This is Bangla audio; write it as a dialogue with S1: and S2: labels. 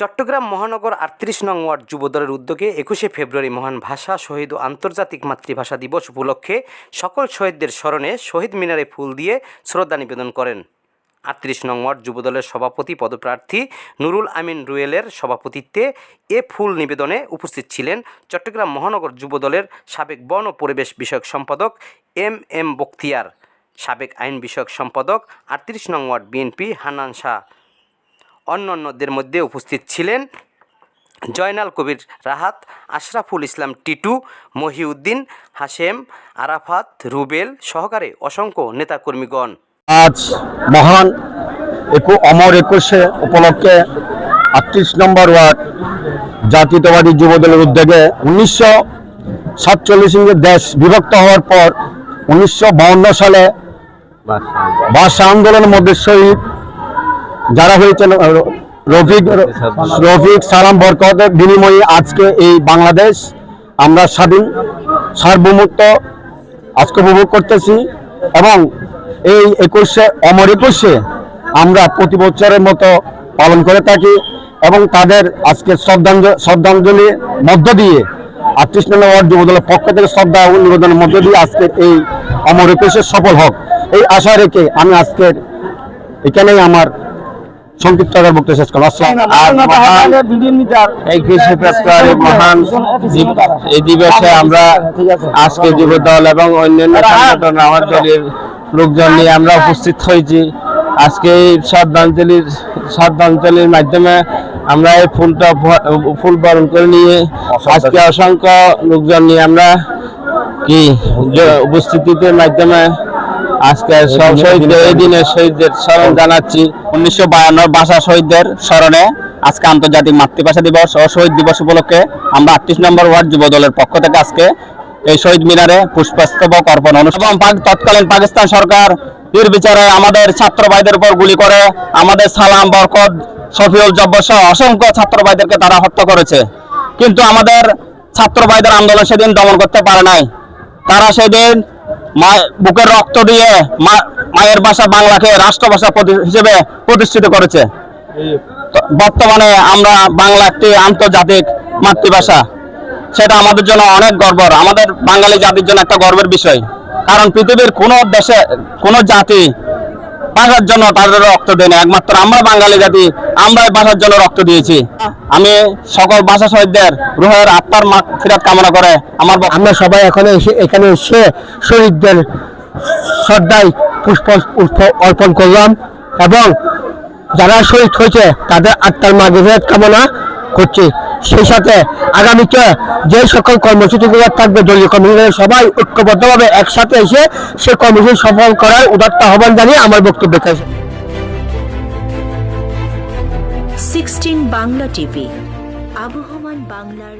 S1: চট্টগ্রাম মহানগর আটত্রিশ নং ওয়ার্ড যুবদলের উদ্যোগে একুশে ফেব্রুয়ারি মহান ভাষা, শহীদ ও আন্তর্জাতিক মাতৃভাষা দিবস উপলক্ষে সকল শহীদদের স্মরণে শহীদ মিনারে ফুল দিয়ে শ্রদ্ধা নিবেদন করেন। আটত্রিশ নং ওয়ার্ড যুবদলের সভাপতি, পদপ্রার্থী নুরুল আমিন রুয়েলের সভাপতিত্বে এ ফুল নিবেদনে উপস্থিত ছিলেন চট্টগ্রাম মহানগর যুবদলের সাবেক বন ও পরিবেশ বিষয়ক সম্পাদক এম এম বখতিয়ার, সাবেক আইন বিষয়ক সম্পাদক আটত্রিশ নং ওয়ার্ড বিএনপি হান্নান শাহ। অন্যান্যদের মধ্যে উপস্থিত ছিলেন জয়নাল কবির রাহাত, আশরাফুল ইসলাম টিটু, মহিউদ্দিন হাশেম, আরাফাত, রুবেল সহকারে অসংখ্য নেতাকর্মীগণ।
S2: আজ মহান একু অমর একুশে উপলক্ষে আটত্রিশ নম্বর ওয়ার্ড জাতীয়তাবাদী যুবদলের উদ্যোগে উনিশশো সাতচল্লিশ দেশ বিভক্ত হওয়ার পর উনিশশো সালে ভাষা আন্দোলনের মধ্যে শহীদ যারা হয়েছেন রফিক রফিক, সালাম বরকতের বিনিময়ে, আজকে এই বাংলাদেশ, আমরা স্বাধীন, সার্বভৌমত্ব আজকে উপভোগ করতেছি এবং এই একুশে, অমর একুশে আমরা প্রতি বছরের মতো পালন করে থাকি এবং তাদের আজকে শ্রদ্ধাঞ্জলি শ্রদ্ধাঞ্জলির মধ্য দিয়ে, আটত্রিশ নম্বর যুবদলের পক্ষ থেকে শ্রদ্ধা ও নিবেদনের মধ্য দিয়ে আজকে এই অমর একুশে সফল হোক। এই আশা রেখে আমি আজকের এখানেই আমার সংক্ষিপ্ত আকার বক্তব্য শেষ করলাম। আসসালাম।
S3: এই কৃষি মহান এই দিবসে আমরা আজকে যুব দল এবং অন্যান্য সংগঠন আমার দলের লোকজন নিয়ে আমরা উপস্থিত হয়েছি। আজকে এই শ্রদ্ধাঞ্জলির শ্রদ্ধাঞ্জলির মাধ্যমে আমরা এই ফুলটা ফুল বরণ করে নিয়ে আজকে অসংখ্য লোকজন নিয়ে আমরা কি উপস্থিতিতে মাধ্যমে আজকে এই দিনে শহীদদের স্মরণ জানাচ্ছি। উনিশশো বায়ান্নর ভাষা শহীদদের স্মরণে আজকে আন্তর্জাতিক মাতৃভাষা দিবস ও শহীদ দিবস উপলক্ষে আমরা আটত্রিশ নম্বর ওয়ার্ড যুব দলের পক্ষ থেকে আজকে এই শহীদ মিনারে পুষ্পস্তবক অর্পণ অনুষ্ঠান তৎকালীন পাকিস্তান সরকার বীর বিচারে আমাদের ছাত্র ভাইদের উপর গুলি করে আমাদের সালাম বরকত শফিউল জব্বর সহ অসংখ্য ছাত্র ভাইদেরকে তারা হত্যা করেছে। কিন্তু আমাদের ছাত্র ভাইদের আন্দোলন সেদিন দমন করতে পারে নাই। তারা সেদিন বুকের রক্ত দিয়ে মায়ের ভাষা বাংলাকে রাষ্ট্রভাষা হিসেবে প্রতিষ্ঠিত করেছে। বর্তমানে আমরা বাংলা একটি আন্তর্জাতিক মাতৃভাষা। সেটা আমাদের জন্য অনেক গর্বর। আমাদের বাঙালি জাতির জন্য একটা গর্বের বিষয়। কারণ পৃথিবীর কোনো দেশে, কোনো জাতি ভাষার জন্য তাদের রক্ত দেয় না একমাত্র আমরা বাঙালি জাতি আমরা ভাষার জন্য রক্ত দিয়েছি। আমি সকল ভাষা শহীদদের রুহের আত্মার মা ফিরাত কামনা করে আমার
S2: আমরা সবাই এখানে এসে এখানে এসে শহীদদের শ্রদ্ধায় পুষ্প পুষ্প অর্পণ করলাম এবং যারা শহীদ হয়েছে, তাদের আত্মার মা মাগফিরাত কামনা করছি। সেই সাথে আগামীতে যে সকল কর্মসূচিগুলো থাকবে, দলীয় কর্মসূচি সবাই ঐক্যবদ্ধভাবে একসাথে এসে সেই কর্মসূচি সফল করার উদাত্ত আহ্বান জানিয়ে আমার বক্তব্য শেষ।
S4: সিক্সটিন বাংলা টিভি, আবহমান বাংলার